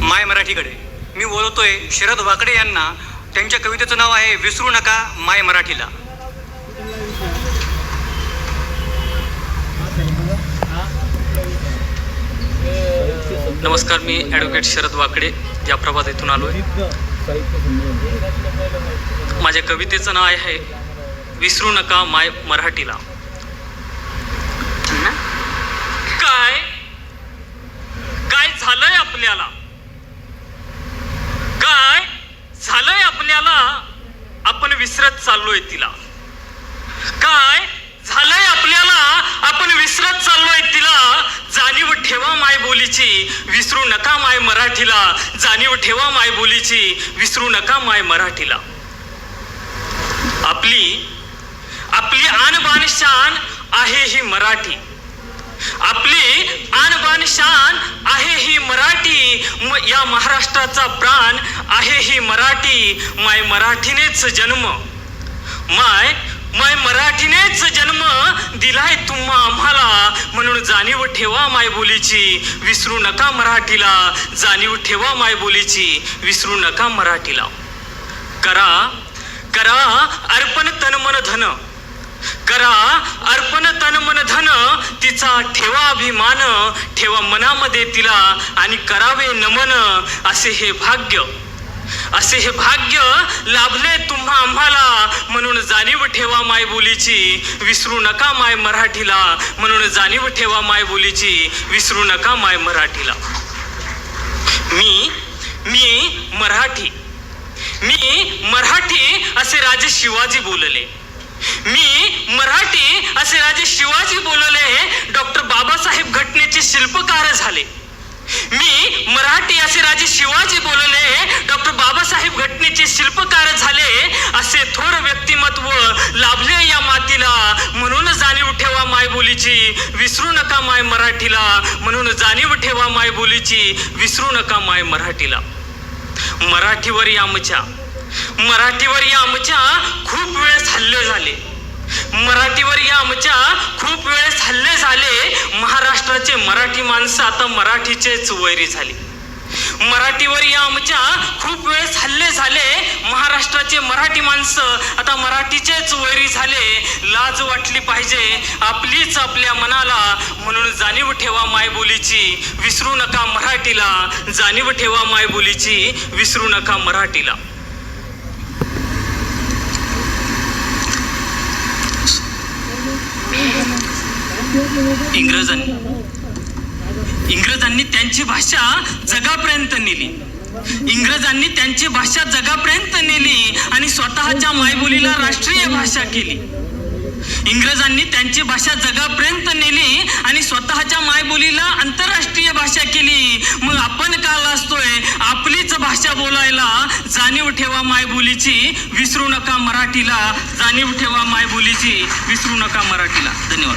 माय मराठीकडे. मी बोलतोय शरद वाकडे यांना. त्यांच्या कवितेचं नाव आहे विसरू नका माय मराठीला. नमस्कार मी ॲडव्होकेट शरद वाकडे या प्रभात इथून आलो आहे माझ्या कवितेचं नाव आहे विसरू नका माय मराठीला. काय? काय झालंय आपल्याला काय झालंय आपल्याला आपण विसरत चाललोय तिला. काय? झालंय आपल्याला? आपण विसरत चाललोय तिला. जाणीव ठेवा माय बोलीची. विसरू नका माय मराठीला. जाणीव ठेवा माय बोलीची. विसरू नका माय मराठीला. आपली आपली आणबान शान आहे ही मराठी. आपली आणबान शान या महाराष्ट्राचा प्राण आहे ही मराठी. माय मराठीनेच जन्म. माय माय मराठीनेच जन्म दिलाय तुम्हा आम्हाला. म्हणून जाणीव ठेवा माय बोलीची. विसरू नका मराठीला. जाणीव ठेवा माय बोलीची. विसरू नका मराठीला. करा करा अर्पण तन मन धन. करा अर्पण तन मन धन. तिचा ठेवा अभिमान ठेवा मनामध्ये तिला आणि करावे नमन असे हे भाग्य. असे हे भाग्य लाभले तुम्हा आम्हाला म्हणून जाणीव ठेवा माय बोलीची विसरू नका माय मराठीला म्हणून जाणीव ठेवा माय बोलीची विसरू नका माय मराठीला. मी मी मराठी. मी मराठी असे राजे शिवाजी बोलले. मी मराठी असे राजे शिवाजी बोलले डॉक्टर बाबासाहेब घटनेचे शिल्पकार झाले. मी मराठी असे राजे शिवाजी बोलले डॉक्टर बाबासाहेब घटनेचे शिल्पकार झाले असे थोर व्यक्तिमत्व लाभले या मातीला. म्हणून जाणीव ठेवा माय बोलीची विसरू नका माय मराठीला. म्हणून जाणीव ठेवा माय बोलीची विसरू नका माय मराठीला. मराठीवर या आमच्या मराठीवर या आमच्या खूप वेळेस हल्ले झाले. मराठीवर या आमच्या खूप वेळेस हल्ले झाले. महाराष्ट्राचे मराठी माणसं आता मराठीचेच वैरी झाले. मराठीवर या आमच्या खूप वेळेस हल्ले झाले. महाराष्ट्राचे मराठी माणसं आता मराठीचेच वैरी झाले. लाज वाटली पाहिजे. आपलीच आपल्या मनाला. म्हणून जाणीव ठेवा मायबोलीची. विसरू नका मराठीला. जाणीव ठेवा मायबोलीची. विसरू नका मराठीला. इंग्रजांनी. इंग्रजांनी त्यांची भाषा जगापर्यंत नेली. इंग्रजांनी त्यांची भाषा जगापर्यंत नेली आणि स्वतःच्या मायबोलीला राष्ट्रीय भाषा केली. इंग्रजांनी त्यांची भाषा जगापर्यंत नेली आणि स्वतःच्या मायबोलीला आंतरराष्ट्रीय भाषा केली. मग आपण का लाजतोय आपलीच भाषा बोलायला जाणीव ठेवा मायबोलीची विसरू नका मराठीला. जाणीव ठेवा मायबोलीची विसरू नका मराठीला. धन्यवाद.